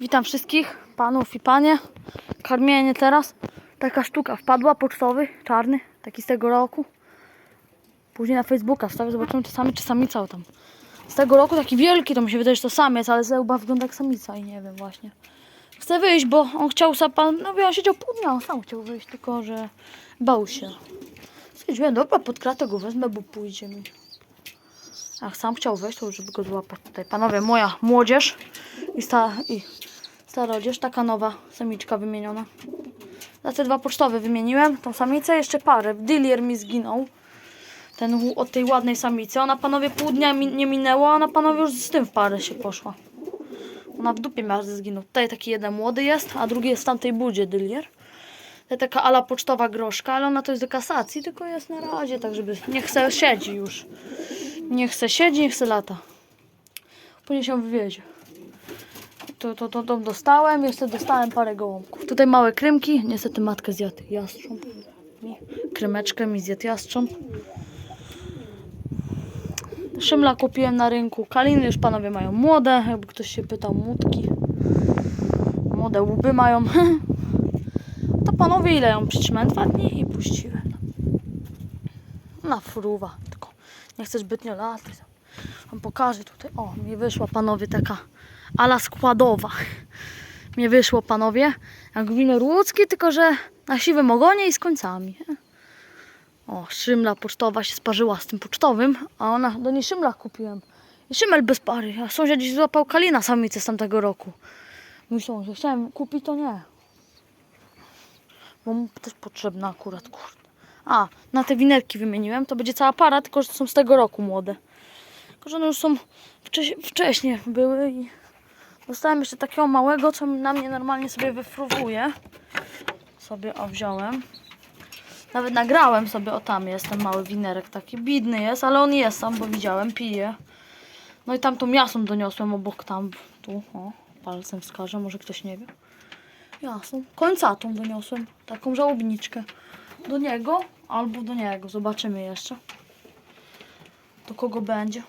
Witam wszystkich, panów i panie. Karmienie teraz. Taka sztuka wpadła, pocztowy, czarny, taki z tego roku. Później na Facebooka wstawię, zobaczymy czy samiec, czy samica tam. Z tego roku taki wielki, to mi się wydaje, że to samiec, ale chyba wygląda jak samica i nie wiem właśnie. Chce wyjść, bo on chciał sam pan, no wie, on siedział pół dnia, on sam chciał wyjść, tylko że bał się. Stwierdziłem, dobra, pod kratę go wezmę, bo pójdzie mi. Jak sam chciał wejść, to żeby go złapać tutaj. Panowie, moja młodzież i, sta, i stara taka nowa samiczka wymieniona. Za te dwa pocztowe wymieniłem, tą samicę, jeszcze parę. Dillier mi zginął. Ten od tej ładnej samicy. Ona panowie pół dnia mi, nie minęło, a ona panowie już z tym w parę się poszła. Ona w dupie że zginął. Tutaj taki jeden młody jest, a drugi jest w tamtej budzie Dillier. To taka ala pocztowa groszka, ale ona to jest do kasacji, tylko jest na razie, tak żeby nie chce siedzi już. Nie chce siedzi, nie chce lata. Później się wywiezie. To, to, to, to dostałem, jeszcze dostałem parę gołąbków. Tutaj małe krymki, niestety matkę zjadł jastrząb. Krymeczkę mi zjadł jastrząb. Szymla kupiłem na rynku. Kaliny już panowie mają młode, jakby ktoś się pytał, młotki. Młode łby mają. To panowie ile ją przytrzymałem? Dwa dni i puściłem. Na fruwa, nie chcę zbytnio latać. Wam pokażę tutaj. O, mi wyszła panowie taka ala składowa. Mi wyszło panowie jak wino łódzki, tylko że na siwym ogonie i z końcami. O, szymla pocztowa się sparzyła z tym pocztowym, a ona do niej szymla kupiłem. I szymel bez pary. A sąsiad dziś złapał kalina samicę z tamtego roku. Mój sąsiad, chciałem kupić, to nie. Bo mu też potrzebna akurat, kurde. A, na te winerki wymieniłem. To będzie cała para, tylko że są z tego roku młode. Tylko, że one już są wcześ- wcześniej były i dostałem jeszcze takiego małego, co na mnie normalnie sobie wyfruwuje. Sobie o wziąłem. Nawet nagrałem sobie, o tam jest ten mały winerek, taki bidny jest, ale on jest tam, bo widziałem, pije. No i tam tą jasną doniosłem obok tam, tu, o, palcem wskażę, może ktoś nie wie. Jasną, końcatą doniosłem, taką żałobniczkę. Do niego albo do niego, zobaczymy jeszcze. Do kogo będzie.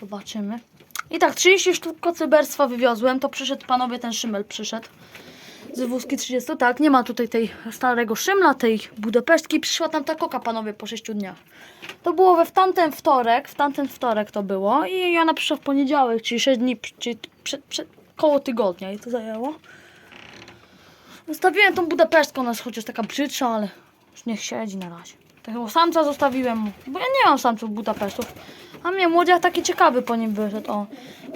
Zobaczymy. I tak, 30 sztuk kocyberstwa wywiozłem, to przyszedł panowie, ten szymel przyszedł. Z wózki 30, tak, nie ma tutaj tej starego szymla, tej budapesztki. Przyszła tam ta koka, panowie, po 6 dniach. To było we w tamten wtorek, w tamten wtorek to było i ona przyszła w poniedziałek, czyli 6 dni, czyli przed, przed, koło tygodnia i to zajęło. Zostawiłem tą budapesztką, ona jest chociaż taka brzydsza, ale już niech siedzi na razie. Takiego samca zostawiłem bo ja nie mam samców budapesztów. A mnie młodziak taki ciekawy po nim wyszedł, o.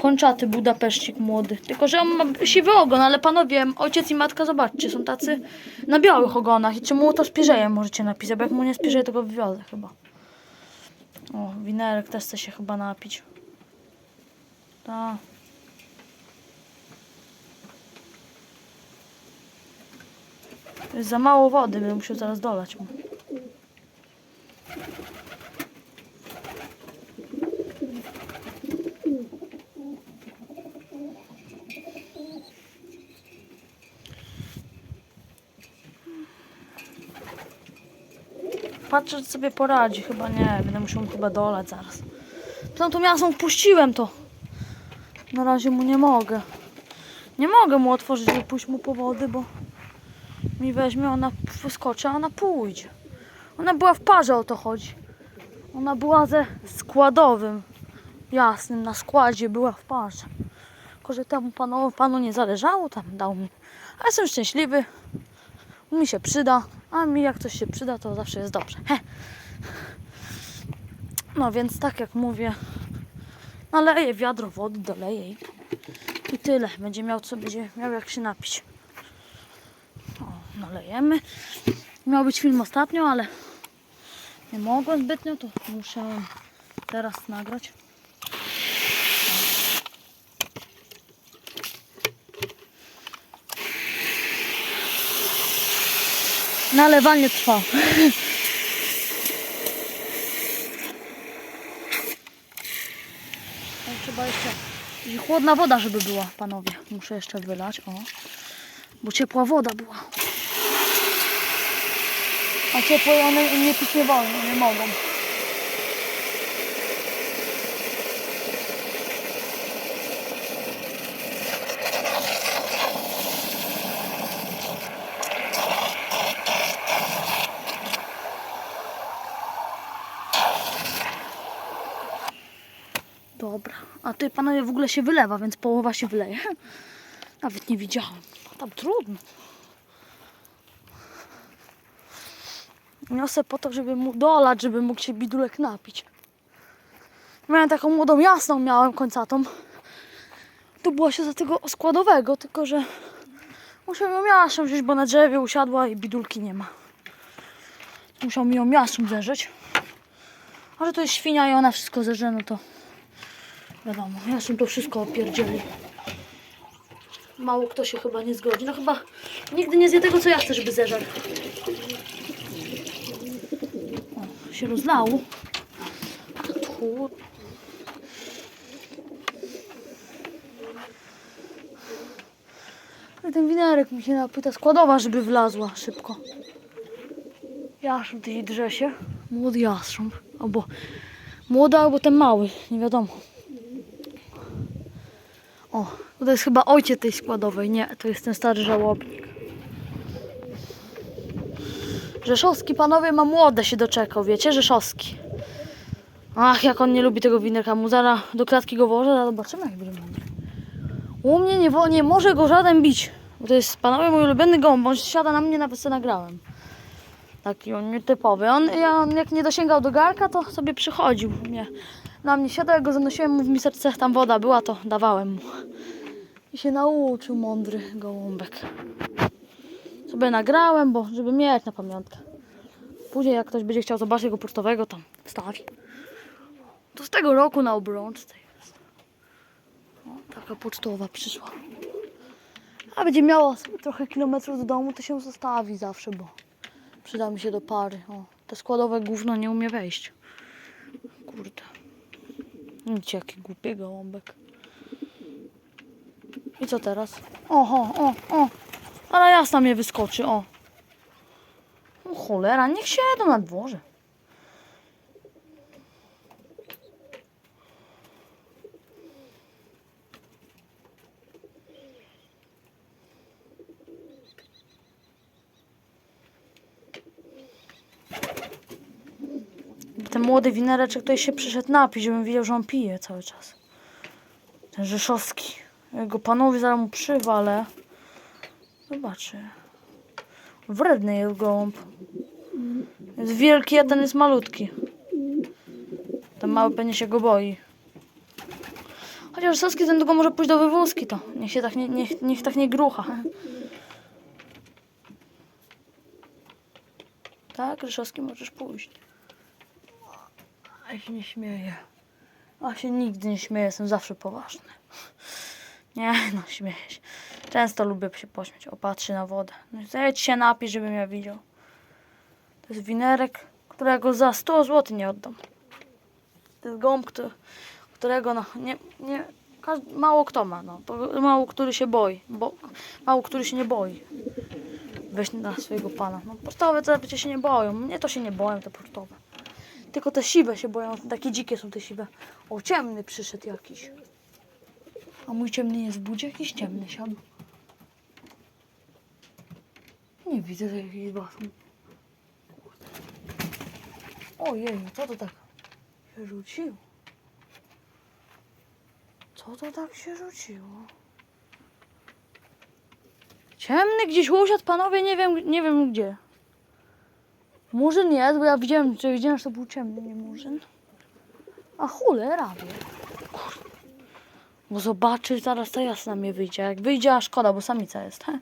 Kończaty budapeszcik młody. Tylko, że on ma siwy ogon, ale panowie, ojciec i matka, zobaczcie, są tacy na białych ogonach. I czy mu to spierzeje możecie napisać, bo jak mu nie spierzeje, to go wywiozę chyba. O, winerek też chce się chyba napić. Tak. Jest za mało wody, bym musiał zaraz dolać mu. Patrzę, czy sobie poradzi. Chyba nie, będę musiał mu chyba dolać zaraz. To miasą wpuściłem to. Na razie mu nie mogę. Nie mogę mu otworzyć, żeby pójść mu po wody, bo mi weźmie, ona wyskoczy, a ona pójdzie. Ona była w parze, o to chodzi. Ona była ze składowym, jasnym, na składzie była w parze. Tylko, że temu panu, panu nie zależało, tam dał mi. A jestem szczęśliwy, mi się przyda, a mi jak coś się przyda, to zawsze jest dobrze. He. No więc tak jak mówię, naleję wiadro wody, doleję i, i tyle. Będzie miał co, będzie miał jak się napić. Nalejemy. Miał być film ostatnio, ale nie mogłem zbytnio, to muszę teraz nagrać. Nalewanie trwa. Trzeba jeszcze chłodna woda, żeby była, panowie. Muszę jeszcze wylać, o. Bo ciepła woda była. A ciepłej one nie pić nie wolno, nie mogą. Dobra, a tutaj panowie w ogóle się wylewa, więc połowa się wyleje. Nawet nie widziałem. Tam trudno. Niosę po to, żeby mu dolać, żeby mógł się bidulek napić. Miałem taką młodą jasną, miałem końcatą. To była się za tego składowego, tylko że musiał ją jasną wziąć, bo na drzewie usiadła i bidulki nie ma. Musiał mi ją jasną zerzeć. A że to jest świnia i ona wszystko zerze, no to wiadomo, jasną to wszystko opierdzieli. Mało kto się chyba nie zgodzi. No chyba nigdy nie zje tego, co ja chcę, żeby zeżarł. O, się rozlało. Tu. Ale ten winerek mi się napyta składowa, żeby wlazła szybko. Jastrząb gdzieś drze się. Młody jastrząb. Albo młody, albo ten mały. Nie wiadomo. O, to jest chyba ojciec tej składowej. Nie, to jest ten stary żałobnik. Rzeszowski, panowie, ma młode się doczekał, wiecie? Rzeszowski. Ach, jak on nie lubi tego winerka. Mu zaraz do klatki go włożę, zaraz zobaczymy, jak będzie mądry. U mnie nie, nie może go żaden bić. Bo to jest, panowie, mój ulubiony gołąb. On siada na mnie, nawet co nagrałem. Taki on nietypowy. On, ja, on jak nie dosięgał do garka, to sobie przychodził. Na mnie siadał, jak go zanosiłem mu w miseczce, tam woda była, to dawałem mu. I się nauczył mądry gołąbek. Sobie nagrałem, bo żeby mieć na pamiątkę. Później jak ktoś będzie chciał zobaczyć go pocztowego, tam wstawi. To z tego roku na obrączce jest. O, taka pocztowa przyszła. A będzie miała trochę kilometrów do domu, to się zostawi zawsze, bo przyda mi się do pary. O, te składowe gówno nie umie wejść. Kurde. Widzicie, jaki głupi gołąbek. I co teraz? Oho, o, o. Ale jasna mnie wyskoczy, o. O cholera, niech siedzą na dworze. Ten młody winereczek tutaj się przyszedł napić, żebym widział, że on pije cały czas. Ten Rzeszowski. Jego panowie zaraz mu przywalę. Zobaczy. Wredny jest gołąb. Jest wielki, a ten jest malutki. Ten mały pewnie się go boi. Chociaż Rzeszowski ten tylko może pójść do wywózki to. Niech się tak nie, niech, niech tak nie grucha. Tak, Rzeszowski możesz pójść. A się nie śmieję. A się nigdy nie śmieję, jestem zawsze poważny. Nie, no śmieję się. Często lubię się pośmiać. Opatrzy na wodę. No, Zejdź się napisz, żebym ja widział. To jest winerek, którego za 100 zł nie oddam. To jest gąb, którego no, nie, nie, mało kto ma. No, mało który się boi. Bo, mało który się nie boi. Weź na swojego pana. No, pocztowe to przecież się nie boją. Mnie to się nie boją, te pocztowe. Tylko te siwe się boją. Takie dzikie są te siwe. O, ciemny przyszedł jakiś. A mój ciemny jest w budzie? Jakiś ciemny siadł. Nie widzę, że jakiś basen. Ojej, co to tak się rzuciło? Co to tak się rzuciło? Ciemny gdzieś usiadł, panowie, nie wiem, nie wiem gdzie. Murzyn jest, bo ja widziałem, że widziałem, że to był ciemny, nie murzyn. A cholera wie. Bo zobaczy, zaraz to jasna mnie wyjdzie. Jak wyjdzie, a szkoda, bo samica jest. He?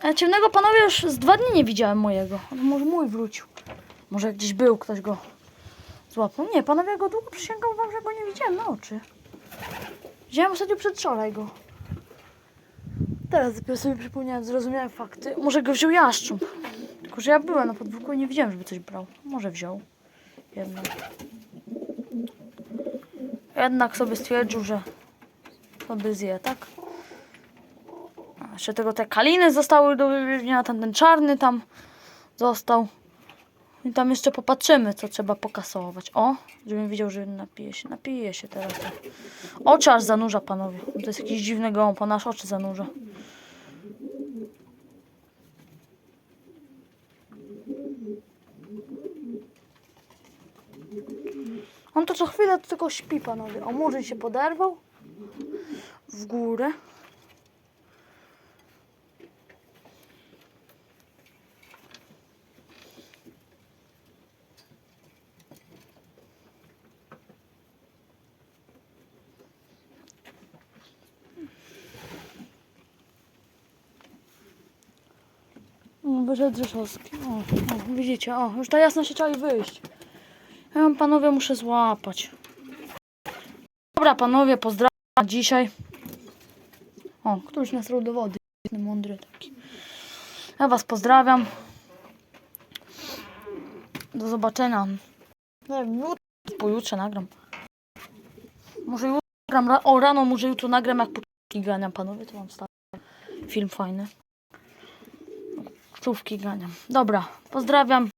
Ale ciemnego panowie już z dwa dni nie widziałem mojego. Może mój wrócił. Może gdzieś był, ktoś go złapał. Nie, panowie go długo przysięgam wam, że go nie widziałem na oczy. Widziałem ostatnio przedwczoraj go. Teraz dopiero sobie przypomniałem, zrozumiałem fakty. Może go wziął jaszcząb. Tylko, że ja byłem na podwórku i nie widziałem, żeby coś brał. Może wziął. Jednak. Jednak sobie stwierdził, że sobie zje, tak? A jeszcze tego te kaliny zostały do wywiezienia, tam ten czarny tam został. I tam jeszcze popatrzymy, co trzeba pokasować. O, żebym widział, że napije się. Napije się teraz. Oczy aż zanurza, panowie. To jest jakiś dziwny gąb, on aż oczy zanurza. On to co chwilę to tylko śpi, panowie. O, murzyn się poderwał. W górę. No, wyszedł Rzeszowski. O, o, widzicie, o, już ta jasno się chcieli wyjść. Ja panowie muszę złapać. Dobra, panowie, pozdrawiam dzisiaj. O, któryś nas do wody. Mądry taki. Ja was pozdrawiam. Do zobaczenia. Jutro, pojutrze nagram. Może jutro nagram, ra- o rano może jutro nagram jak poczówki ganiam, panowie, to mam stary film fajny. Czówki ganiam. Dobra, pozdrawiam.